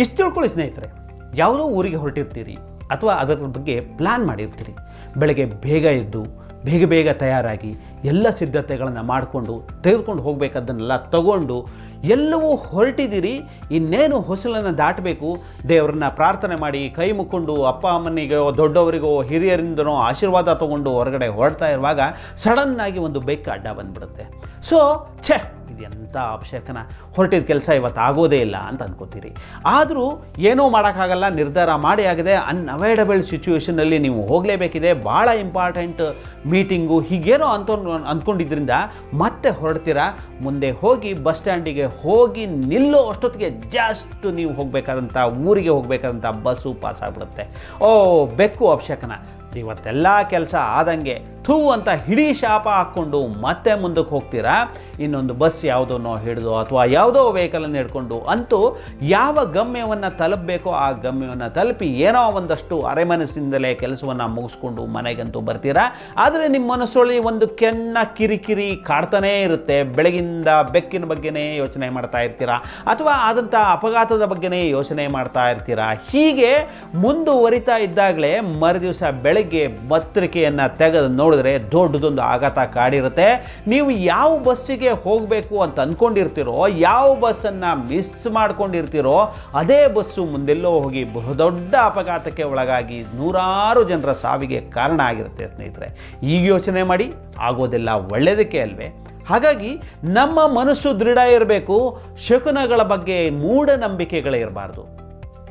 ಇಷ್ಟು ತಿಳ್ಕೊಳ್ಳಿ ಸ್ನೇಹಿತರೆ, ಯಾವುದೋ ಊರಿಗೆ ಹೊರಟಿರ್ತೀರಿ ಅಥವಾ ಅದರ ಬಗ್ಗೆ ಪ್ಲ್ಯಾನ್ ಮಾಡಿರ್ತೀರಿ. ಬೆಳಗ್ಗೆ ಬೇಗ ಎದ್ದು, ಬೇಗ ಬೇಗ ತಯಾರಾಗಿ, ಎಲ್ಲ ಸಿದ್ಧತೆಗಳನ್ನು ಮಾಡಿಕೊಂಡು, ತೆಗೆದುಕೊಂಡು ಹೋಗಬೇಕಾದ್ದನ್ನೆಲ್ಲ ತಗೊಂಡು, ಎಲ್ಲವೂ ಹೊರಟಿದ್ದೀರಿ, ಇನ್ನೇನು ಹೊಸಲನ್ನು ದಾಟಬೇಕು, ದೇವರನ್ನ ಪ್ರಾರ್ಥನೆ ಮಾಡಿ ಕೈ ಮುಕ್ಕೊಂಡು ಅಪ್ಪ ಅಮ್ಮನಿಗೋ, ದೊಡ್ಡವರಿಗೋ, ಹಿರಿಯರಿಂದನೋ ಆಶೀರ್ವಾದ ತಗೊಂಡು ಹೊರಗಡೆ ಹೊರಡ್ತಾ ಇರುವಾಗ ಸಡನ್ನಾಗಿ ಒಂದು ಬೈಕ್ ಅಡ್ಡ ಬಂದ್ಬಿಡುತ್ತೆ. ಸೊ ಛೇ ಇದೆಂಥ ಅಪಶಕನ? ಹೊರಟಿದ ಕೆಲಸ ಇವತ್ತು ಆಗೋದೇ ಇಲ್ಲ ಅಂತ ಅಂದ್ಕೋತೀರಿ ಆದರೂ ಏನೂ ಮಾಡೋಕ್ಕಾಗಲ್ಲ, ನಿರ್ಧಾರ ಮಾಡಿ ಆಗಿದೆ. ಅನ್ಅವೈಡಬಲ್ ಸಿಚುವೇಷನಲ್ಲಿ ನೀವು ಹೋಗಲೇಬೇಕಿದೆ. ಭಾಳ ಇಂಪಾರ್ಟೆಂಟ್ ಮೀಟಿಂಗು ಹೀಗೇನೋ ಅಂತ ಅಂದ್ಕೊಂಡಿದ್ರಿಂದ ಮತ್ತೆ ಹೊರಡ್ತೀರಾ? ಮುಂದೆ ಹೋಗಿ ಬಸ್ ಸ್ಟ್ಯಾಂಡಿಗೆ ಹೋಗಿ ನಿಲ್ಲೋ ಅಷ್ಟೊತ್ತಿಗೆ ಜಸ್ಟ್ ನೀವು ಹೋಗಬೇಕಾದಂಥ ಊರಿಗೆ ಹೋಗಬೇಕಾದಂಥ ಬಸ್ಸು ಪಾಸ್ ಆಗ್ಬಿಡುತ್ತೆ. ಓ, ಬೆಕ್ಕು ಅಪಶಕನ. ಇವತ್ತೆಲ್ಲ ಕೆಲಸ ಆದಂಗೆ ಥೂ ಅಂತ ಹಿಡೀ ಶಾಪ ಹಾಕ್ಕೊಂಡು ಮತ್ತೆ ಮುಂದಕ್ಕೆ ಹೋಗ್ತೀರಾ? ಇನ್ನೊಂದು ಬಸ್ ಯಾವುದನ್ನೋ ಹಿಡಿದು ಅಥವಾ ಯಾವುದೋ ವೆಹಿಕಲನ್ನು ಹಿಡ್ಕೊಂಡು ಅಂತೂ ಯಾವ ಗಮ್ಯವನ್ನು ತಲುಪಬೇಕೋ ಆ ಗಮ್ಯವನ್ನು ತಲುಪಿ ಏನೋ ಒಂದಷ್ಟು ಅರೆಮನಸ್ಸಿಂದಲೇ ಕೆಲಸವನ್ನು ಮುಗಿಸ್ಕೊಂಡು ಮನೆಗಂತೂ ಬರ್ತೀರಾ? ಆದರೆ ನಿಮ್ಮ ಮನಸ್ಸೊಳಿ ಒಂದು ಕೆಣ್ಣ ಕಿರಿಕಿರಿ ಕಾಡ್ತಾನೇ ಇರುತ್ತೆ. ಬೆಳಗಿಂದ ಬೆಕ್ಕಿನ ಬಗ್ಗೆನೇ ಯೋಚನೆ ಮಾಡ್ತಾ ಇರ್ತೀರಾ? ಅಥವಾ ಆದಂಥ ಅಪಘಾತದ ಬಗ್ಗೆನೇ ಯೋಚನೆ ಮಾಡ್ತಾ ಇರ್ತೀರಾ? ಹೀಗೆ ಮುಂದುವರಿತಾ ಇದ್ದಾಗಲೇ ಮರುದಿವಸ ಬೆಳಗ್ಗೆ ಪತ್ರಿಕೆಯನ್ನು ತೆಗೆದು ನೋಡಿದ್ರೆ ದೊಡ್ಡದೊಂದು ಆಘಾತ ಕಾಡಿರುತ್ತೆ. ನೀವು ಯಾವ ಬಸ್ಸಿಗೆ ಹೋಗಬೇಕು ಅಂತ ಅಂದ್ಕೊಂಡಿರ್ತೀರೋ ಯಾವ ಬಸ್ಸನ್ನು ಮಿಸ್ ಮಾಡ್ಕೊಂಡಿರ್ತೀರೋ, ಅದೇ ಬಸ್ಸು ಮುಂದೆಲ್ಲೋ ಹೋಗಿ ಬಹುದೊಡ್ಡ ಅಪಘಾತಕ್ಕೆ ಒಳಗಾಗಿ ನೂರಾರು ಜನರ ಸಾವಿಗೆ ಕಾರಣ ಆಗಿರುತ್ತೆ ಸ್ನೇಹಿತರೆ. ಈಗ ಯೋಚನೆ ಮಾಡಿ, ಆಗೋದೆಲ್ಲ ಒಳ್ಳೆಯದಕ್ಕೆ ಅಲ್ವೇ? ಹಾಗಾಗಿ ನಮ್ಮ ಮನಸ್ಸು ದೃಢ ಇರಬೇಕು, ಶಕುನಗಳ ಬಗ್ಗೆ ಮೂಢನಂಬಿಕೆಗಳೇ ಇರಬಾರ್ದು.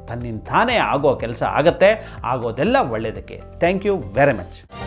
ತನ್ನಿಂದ ತಾನೇ ಆಗೋ ಕೆಲಸ ಆಗತ್ತೆ, ಆಗೋದೆಲ್ಲ ಒಳ್ಳೆಯದಕ್ಕೆ ಥ್ಯಾಂಕ್ ಯು ವೆರಿ ಮಚ್